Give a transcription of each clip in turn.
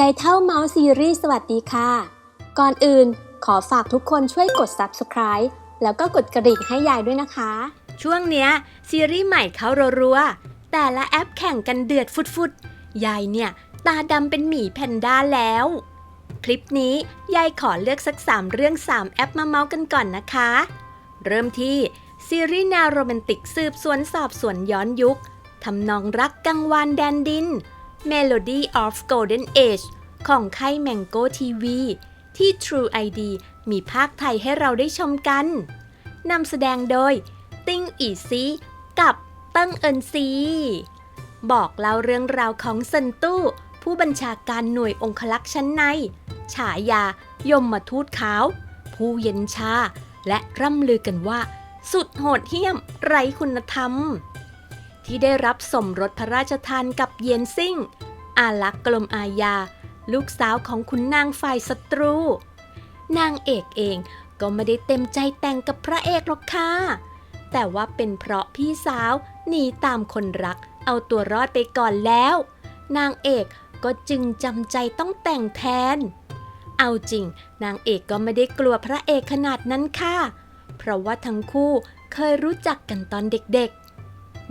ยายเท่าเมาส์ซีรีส์สวัสดีค่ะ ก่อนอื่นขอฝากทุกคนช่วยกด subscribe แล้วก็กดกระดิ่งให้ยายด้วยนะคะ ช่วงเนี้ยซีรีส์ใหม่เขารัวๆ แต่ละแอปแข่งกันเดือดฟุดๆ ยายเนี่ย ตาดำเป็นหมีแพนด้าแล้ว คลิปนี้ยายขอเลือกสัก3เรื่อง3แอปมาเมาส์กันก่อนนะคะ เริ่มที่ซีรีส์แนวโรแมนติกสืบสวนสอบสวนย้อนยุคทำนองรักกังวานแดนดิน Melody of Golden Age ของค่าย Mango TV ที่ True ID มีภาคไทยให้เราได้ชมกัน นำแสดงโดย ติ้งอีซีกับเติ้งเอินซี บอกเล่าเรื่องราวของเซินตู้ ผู้บัญชาการหน่วยองคลักษ์ชั้นใน ฉายายมมาทูตขาว ผู้เย็นชา และร่ำลือกันว่า สุดโหดเหี้ยมไร้คุณธรรม ที่ได้รับสมรสพระราชทานกับเยียนซิ่ง อาลักษ์กลมอาญา ลูกสาวของขุนนางฝ่ายศัตรู นางเอกเองก็ไม่ได้เต็มใจแต่งกับพระเอกหรอกค่ะ แต่ว่าเป็นเพราะพี่สาวหนีตามคนรัก เอาตัวรอดไปก่อนแล้ว นางเอกก็จึงจำใจต้องแต่งแทน เอาจริง นางเอกก็ไม่ได้กลัวพระเอกขนาดนั้นค่ะ เพราะว่าทั้งคู่เคยรู้จักกันตอนเด็กๆ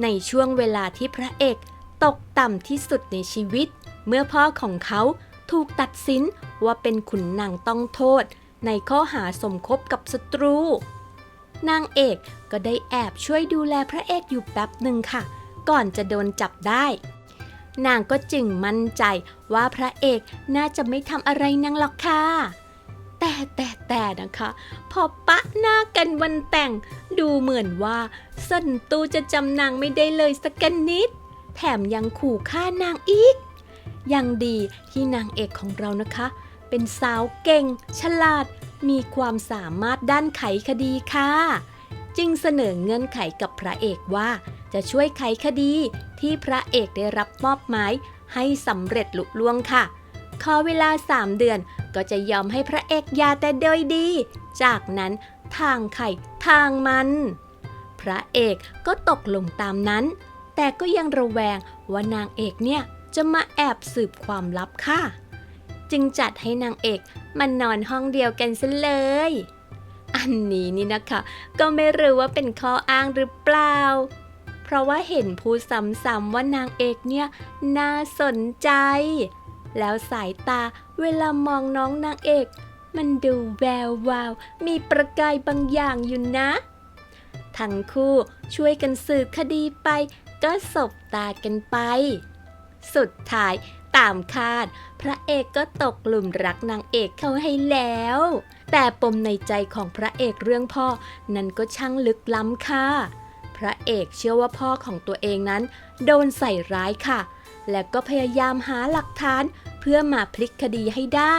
ในช่วงเวลาที่พระเอกตกต่ำที่สุดในชีวิต เมื่อพ่อของเขาถูกตัดสินว่าเป็นขุนนางต้องโทษ ในข้อหาสมคบกับศัตรู นางเอกก็ได้แอบช่วยดูแลพระเอกอยู่แป๊บหนึ่งค่ะ ก่อนจะโดนจับได้ นางก็จึงมั่นใจว่าพระเอกน่าจะไม่ทำอะไรนางหรอกค่ะ แต่แต่แต่นะคะ พอปะหน้ากันวันแต่ง ดูเหมือนว่าสันตูจะจำนางไม่ได้เลยสักกันนิด แถมยังขู่ฆ่านางอีก ยังดีที่นางเอกของเรานะคะ เป็นสาวเก่ง ฉลาด มีความสามารถด้านไขคดีค่ะ จึงเสนอเงื่อนไขกับพระเอกว่า จะช่วยไขคดีที่พระเอกได้รับมอบหมายให้สำเร็จลุล่วงค่ะขอเวลา 3 เดือน ก็จะยอมให้พระเอกยาแต่โดยดี จากนั้นทางไข่ทางมัน พระเอกก็ตกลงตามนั้น แต่ก็ยังระแวงว่านางเอกเนี่ยจะมาแอบสืบความลับค่ะ จึงจัดให้นางเอกมันนอนห้องเดียวกันซะเลย อันนี้นี่นะคะ ก็ไม่รู้ว่าเป็นข้ออ้างหรือเปล่า เพราะว่าเห็นพูดซ้ำๆว่านางเอกเนี่ยน่าสนใจ แล้วสายตา เวลามองน้องนางเอก มันดูแวววาว มีประกายบางอย่างอยู่นะ ทั้งคู่ช่วยกันสืบคดีไป ก็สบตากันไป สุดท้ายตามคาด พระเอกก็ตกหลุมรักนางเอกเขาให้แล้ว แต่ปมในใจของพระเอกเรื่องพ่อ นั้นก็ช่างลึกล้ำค่ะ พระเอกเชื่อว่าพ่อของตัวเองนั้น โดนใส่ร้ายค่ะ และก็พยายามหาหลักฐาน เพื่อมาพลิกคดีให้ได้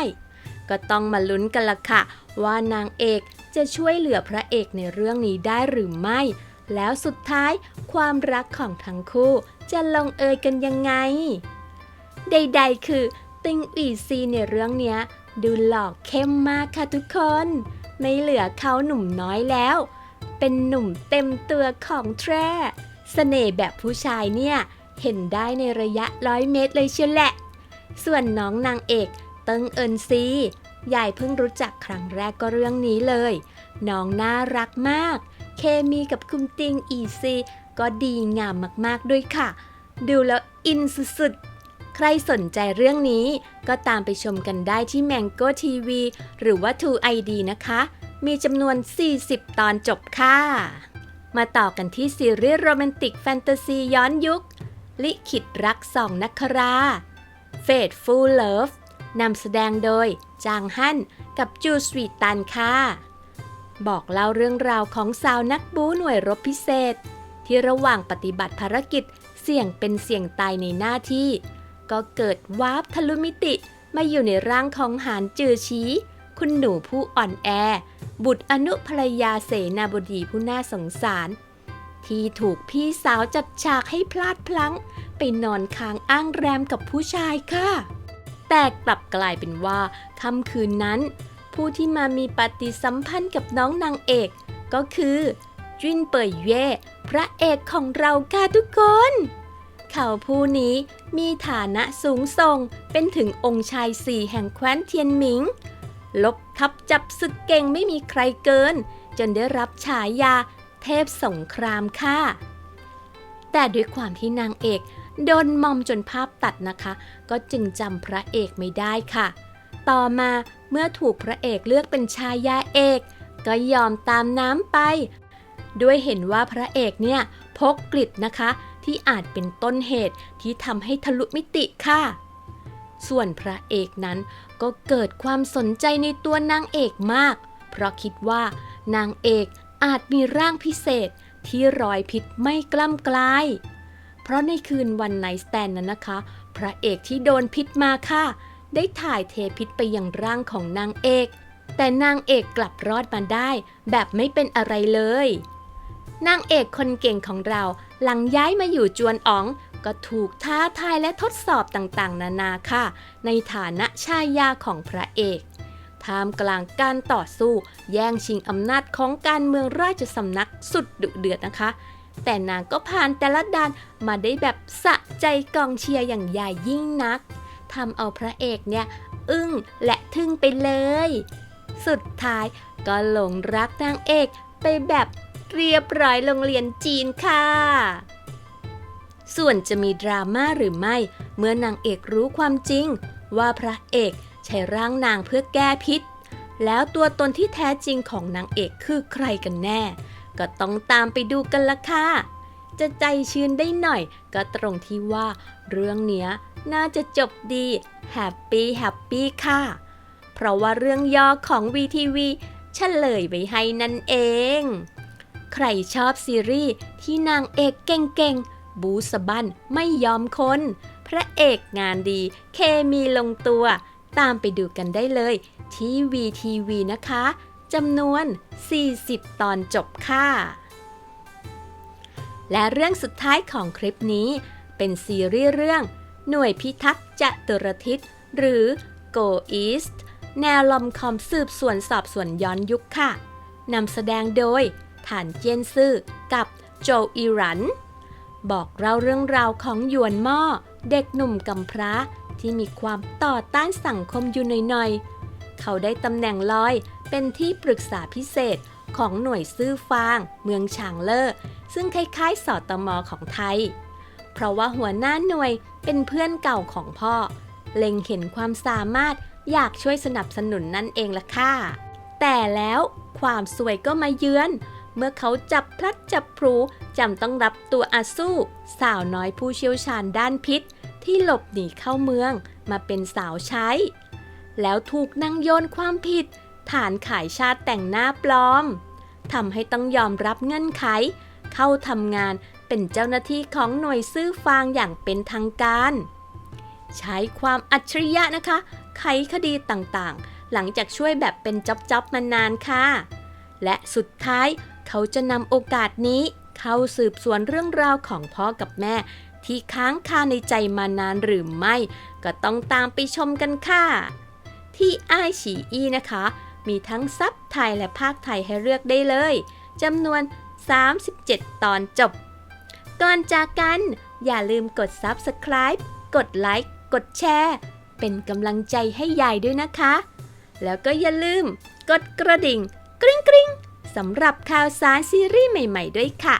ก็ต้องมาลุ้นกันละค่ะ ว่านางเอกจะช่วยเหลือพระเอกในเรื่องนี้ได้หรือไม่ แล้วสุดท้ายความรักของทั้งคู่จะลงเอยกันยังไง ใดๆ คือ ติงอีซีในเรื่องเนี้ย ดูหลอกเข้มมากค่ะทุกคน ไม่เหลือเขาหนุ่มน้อยแล้ว เป็นหนุ่มเต็มตัวของแทร่เสน่ห์แบบผู้ชายเนี่ย เห็นได้ในระยะร้อยเมตรเลยเชียวแหละ ส่วนน้องนางเอกเติงเอินซียายเพิ่งรู้จักครั้งแรกก็เรื่องนี้เลย น้องน่ารักมาก เคมีกับคุณติงอีซีก็ดีงามมากๆด้วยค่ะ ดูแล้วอินสุดๆ ใครสนใจเรื่องนี้ก็ตามไปชมกันได้ที่ Mango TV หรือว่า True ID นะคะ มีจำนวน 40 ตอนจบค่ะ มาต่อกันที่ซีรีส์โรแมนติกแฟนตาซีย้อนยุค ลิขิตรักสองนักครา Fateful Love นำแสดงโดย จางฮั่นกับจูสวีตันค่ะ บอกเล่าเรื่องราวของสาวนักบูหน่วยรบพิเศษ ที่ระหว่างปฏิบัติภารกิจเสี่ยงเป็นเสี่ยงตายในหน้าที่ ก็เกิดวาร์ปทะลุมิติมาอยู่ในร่างของหานจือชี้คุณหนูผู้อ่อนแอ บุตรอนุภรรยาเสนาบดีผู้น่าสงสาร ที่ถูกพี่สาวจัดฉากให้พลาดพลั้ง ไปนอนค้างอ้างแรมกับผู้ชายค่ะ แต่กลับกลายเป็นว่าค่ำคืนนั้น ผู้ที่มามีปฏิสัมพันธ์กับน้องนางเอก ก็คือจินเป่ยเย่พระเอกของเราค่ะทุกคน เขาผู้นี้มีฐานะสูงส่งเป็นถึงองค์ชายสี่แห่งแคว้นเทียนหมิง ลบทับจับศึกเก่งไม่มีใครเกิน จนได้รับฉายาเทพสงครามค่ะ แต่ด้วยความที่นางเอก โดนมอมจนภาพตัดนะคะ ก็จึงจำพระเอกไม่ได้ค่ะ ต่อมาเมื่อถูกพระเอกเลือกเป็นชายาเอก ก็ยอมตามน้ำไป ด้วยเห็นว่าพระเอกเนี่ยพกกลิดนะคะ ที่อาจเป็นต้นเหตุที่ทำให้ทะลุมิติค่ะ ส่วนพระเอกนั้นก็เกิดความสนใจในตัวนางเอกมาก เพราะคิดว่านางเอกอาจมีร่างพิเศษที่รอยพิษไม่กล้ำกลาย เพราะในคืนวันไนสแตนนั้นนะคะ พระเอกที่โดนพิษมาค่ะ ได้ถ่ายเทพิษไปยังร่างของนางเอก แต่นางเอกกลับรอดมาได้ แบบไม่เป็นอะไรเลย นางเอกคนเก่งของเราหลังย้ายมาอยู่จวนอ๋องก็ถูกท้าทายและทดสอบต่างๆ นานาค่ะ ในฐานะชายาของพระเอกท่ามกลางการต่อสู้ แย่งชิงอำนาจของการเมืองราชสำนักสุดดุเดือดนะคะ แต่นางก็ผ่านแต่ละด่านมาได้แบบสะใจกองเชียร์อย่างใหญ่ยิ่งนักทำเอาพระเอกเนี่ยอึ้งและทึ่งไปเลย สุดท้ายก็หลงรักนางเอกไปแบบเรียบร้อยโรงเรียนจีนค่ะ ส่วนจะมีดราม่าหรือไม่ เมื่อนางเอกรู้ความจริง ว่าพระเอกใช้ร่างนางเพื่อแก้พิษ แล้วตัวตนที่แท้จริงของนางเอกคือใครกันแน่ ก็ต้องตามไปดูกันละค่ะ จะใจชื้นได้หน่อย ก็ตรงที่ว่าเรื่องเนี้ยน่าจะจบดีแฮปปี้แฮปปี้ค่ะ เพราะว่าเรื่องย่อของ VTV เฉลยไว้ให้นั่นเอง ใครชอบซีรีส์ที่นางเอกเก่งๆ บูสบันไม่ยอมคน พระเอกงานดีเคมีลงตัว ตามไปดูกันได้เลยที่ VTV นะคะ จำนวน 40 ตอนจบค่ะ และเรื่องสุดท้ายของคลิปนี้ เป็นซีรีส์เรื่อง หน่วยพิทักษ์จตุรทิศหรือ Go East แนวลอมคอมสืบสวนสอบสวนย้อนยุคค่ะ นำแสดงโดยฐานเจียนซื่อกับโจอีรัน บอกเล่าเรื่องราวของหยวนหม้อเด็กหนุ่มกำพร้าที่มีความต่อต้านสังคมอยู่หน่อยๆ เขาได้ตำแหน่งลอย เป็นที่ปรึกษาพิเศษของหน่วยซื่อฟาง เมืองฉางเลอซึ่งคล้ายๆสอตมของไทย เพราะว่าหัวหน้าหน่วยเป็นเพื่อนเก่าของพ่อ เล็งเห็นความสามารถอยากช่วยสนับสนุนนั่นเองล่ะค่ะ แต่แล้วความสวยก็มาเยือน เมื่อเขาจับพลัดจับพลูจำต้องรับตัวอาสู้ สาวน้อยผู้เชี่ยวชาญด้านพิษ ที่หลบหนีเข้าเมืองมาเป็นสาวใช้ แล้วถูกนางโยนความผิด ฐานขายชาติแต่งหน้าปลอมทำให้ต้องยอมรับเงื่อนไข เข้าทำงานเป็นเจ้าหน้าที่ของหน่วยซื่อฟางอย่างเป็นทางการ ใช้ความอัจฉริยะนะคะ ไขคดีต่างๆ หลังจากช่วยแบบเป็นจ็อบๆมานานค่ะ และสุดท้ายเขาจะนำโอกาสนี้เข้าสืบสวนเรื่องราวของพ่อกับแม่ ที่ค้างคาในใจมานานหรือไม่ ก็ต้องตามไปชมกันค่ะ ที่ไอฉีอีนะคะ มีทั้งซับไทยและภาคไทยให้เลือกได้เลยจำนวน 37 ตอนจบ ก่อนจากกัน อย่าลืมกด Subscribe กดไลค์กดแชร์เป็นกำลังใจให้ยายด้วยนะคะ แล้วก็อย่าลืม กดกระดิ่ง กริ๊งกริ๊งสำหรับข่าวสารซีรีส์ใหม่ ๆ ด้วยค่ะ